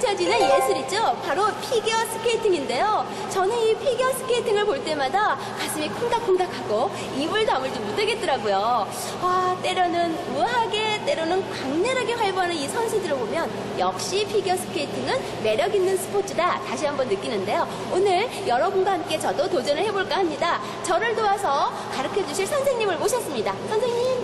펼쳐지는 예술이죠. 바로 피겨 스케이팅인데요. 저는 이 피겨 스케이팅을 볼 때마다 가슴이 콩닥콩닥하고 입을 다물지 못하겠더라고요. 아, 때로는 우아하게, 때로는 강렬하게 활보하는 이 선수들을 보면 역시 피겨 스케이팅은 매력 있는 스포츠다 다시 한번 느끼는데요. 오늘 여러분과 함께 저도 도전을 해볼까 합니다. 저를 도와서 가르쳐 주실 선생님을 모셨습니다. 선생님,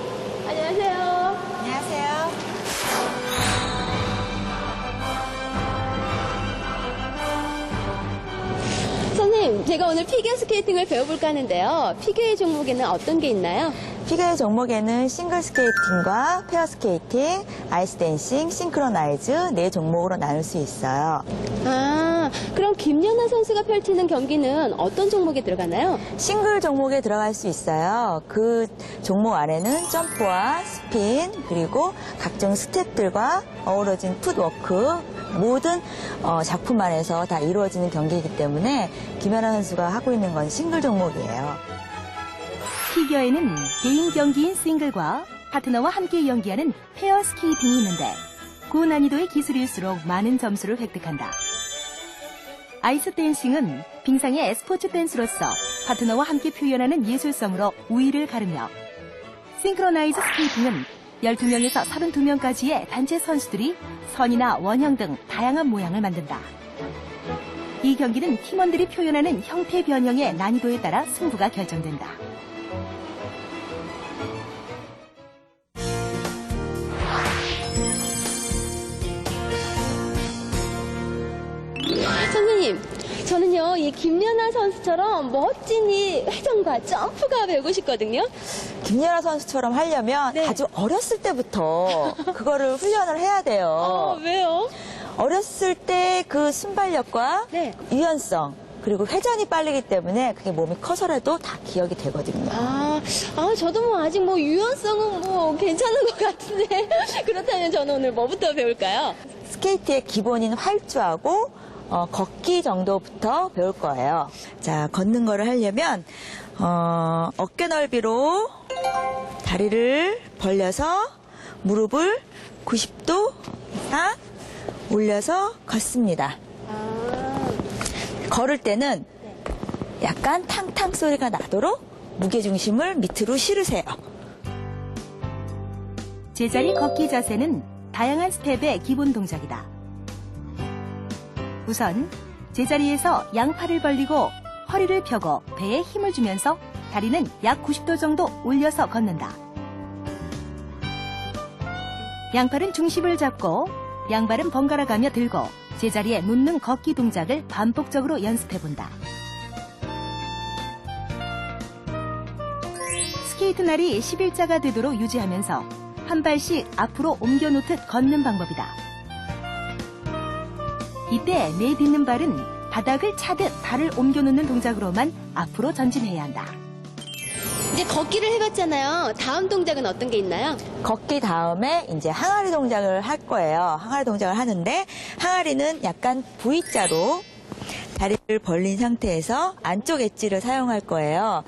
제가 오늘 피겨 스케이팅을 배워볼까 하는데요. 피겨의 종목에는 어떤 게 있나요? 피겨의 종목에는 싱글 스케이팅과 페어 스케이팅, 아이스 댄싱, 싱크로나이즈 네 종목으로 나눌 수 있어요. 아, 그럼 김연아 선수가 펼치는 경기는 어떤 종목에 들어가나요? 싱글 종목에 들어갈 수 있어요. 그 종목 안에는 점프와 스핀, 그리고 각종 스텝들과 어우러진 풋워크, 모든 어, 작품 안에서 다 이루어지는 경기이기 때문에 김연아 선수가 하고 있는 건 싱글 종목이에요. 피겨에는 개인 경기인 싱글과 파트너와 함께 연기하는 페어 스케이팅이 있는데 고난이도의 기술일수록 많은 점수를 획득한다. 아이스 댄싱은 빙상의 스포츠 댄스로서 파트너와 함께 표현하는 예술성으로 우위를 가르며 싱크로나이즈 스케이팅은 12명에서 32명까지의 단체 선수들이 선이나 원형 등 다양한 모양을 만든다. 이 경기는 팀원들이 표현하는 형태 변형의 난이도에 따라 승부가 결정된다. 선생님, 저는요, 이 김연아 선수처럼 멋진 이 회전과 점프가 배우고 싶거든요. 김연아 선수처럼 하려면 네. 아주 어렸을 때부터 그거를 훈련을 해야 돼요. 어, 왜요? 어렸을 때 그 순발력과 네. 유연성 그리고 회전이 빠르기 때문에 그게 몸이 커서라도 다 기억이 되거든요. 아, 아, 저도 뭐 아직 뭐 유연성은 뭐 괜찮은 것 같은데. 그렇다면 저는 오늘 뭐부터 배울까요? 스케이트의 기본인 활주하고 어, 걷기 정도부터 배울 거예요. 자, 걷는 거를 하려면 어, 어깨 넓이로 다리를 벌려서 무릎을 90도 이상 올려서 걷습니다. 아, 걸을 때는 약간 탕탕 소리가 나도록 무게 중심을 밑으로 실으세요. 제자리 걷기 자세는 다양한 스텝의 기본 동작이다. 우선 제자리에서 양팔을 벌리고 허리를 펴고 배에 힘을 주면서 다리는 약 90도 정도 올려서 걷는다. 양팔은 중심을 잡고 양발은 번갈아 가며 들고 제자리에 눕는 걷기 동작을 반복적으로 연습해 본다. 스케이트 날이 11자가 되도록 유지하면서 한 발씩 앞으로 옮겨 놓듯 걷는 방법이다. 이때 내딛는 발은 바닥을 차듯 발을 옮겨 놓는 동작으로만 앞으로 전진해야 한다. 이제 걷기를 해봤잖아요. 다음 동작은 어떤 게 있나요? 걷기 다음에 이제 항아리 동작을 할 거예요. 항아리 동작을 하는데 항아리는 약간 V자로 다리를 벌린 상태에서 안쪽 엣지를 사용할 거예요.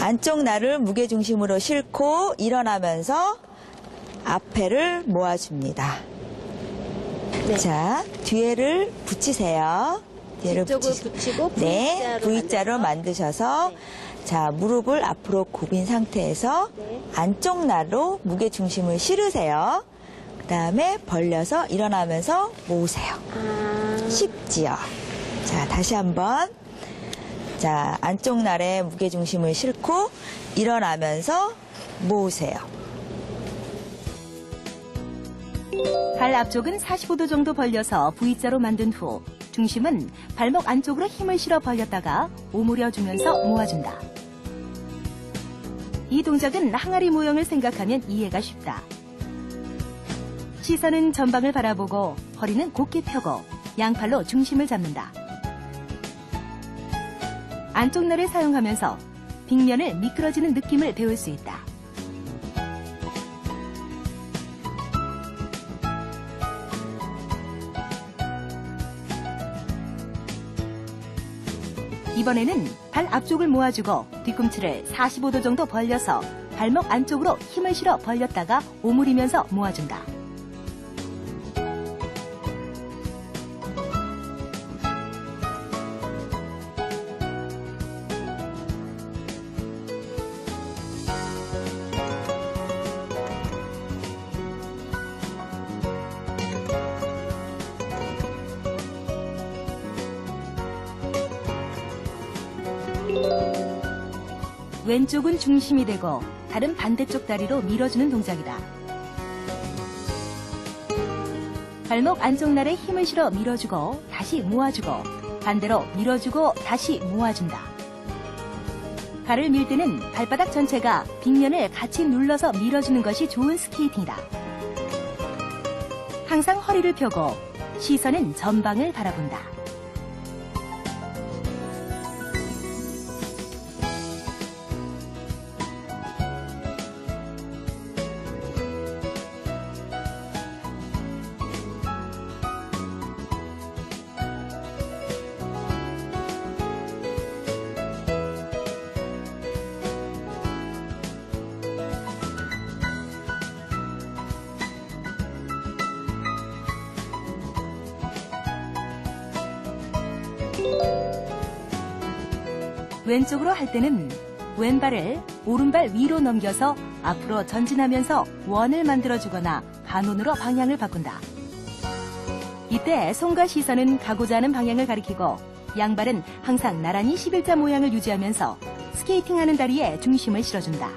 안쪽 날을 무게 중심으로 싣고 일어나면서 앞에를 모아줍니다. 자, 뒤에를 붙이세요. 뒤에를 붙이고 네, V자로 V자로 만들어서. 만드셔서 네. 자, 무릎을 앞으로 굽인 상태에서 네. 안쪽 날로 무게 중심을 실으세요. 그 다음에 벌려서 일어나면서 모으세요. 아, 쉽지요? 자, 다시 한번. 자, 안쪽 날에 무게 중심을 싣고 일어나면서 모으세요. 발 앞쪽은 45도 정도 벌려서 V자로 만든 후 중심은 발목 안쪽으로 힘을 실어 벌렸다가 오므려 주면서 모아준다. 이 동작은 항아리 모형을 생각하면 이해가 쉽다. 시선은 전방을 바라보고 허리는 곧게 펴고 양팔로 중심을 잡는다. 안쪽 날을 사용하면서 빙면을 미끄러지는 느낌을 배울 수 있다. 이번에는 발 앞쪽을 모아주고 뒤꿈치를 45도 정도 벌려서 발목 안쪽으로 힘을 실어 벌렸다가 오므리면서 모아준다. 왼쪽은 중심이 되고 다른 반대쪽 다리로 밀어주는 동작이다. 발목 안쪽 날에 힘을 실어 밀어주고 다시 모아주고 반대로 밀어주고 다시 모아준다. 발을 밀 때는 발바닥 전체가 빗면을 같이 눌러서 밀어주는 것이 좋은 스케이팅이다. 항상 허리를 펴고 시선은 전방을 바라본다. 왼쪽으로 할 때는 왼발을 오른발 위로 넘겨서 앞으로 전진하면서 원을 만들어주거나 반원으로 방향을 바꾼다. 이때 손과 시선은 가고자 하는 방향을 가리키고 양발은 항상 나란히 11자 모양을 유지하면서 스케이팅하는 다리에 중심을 실어준다.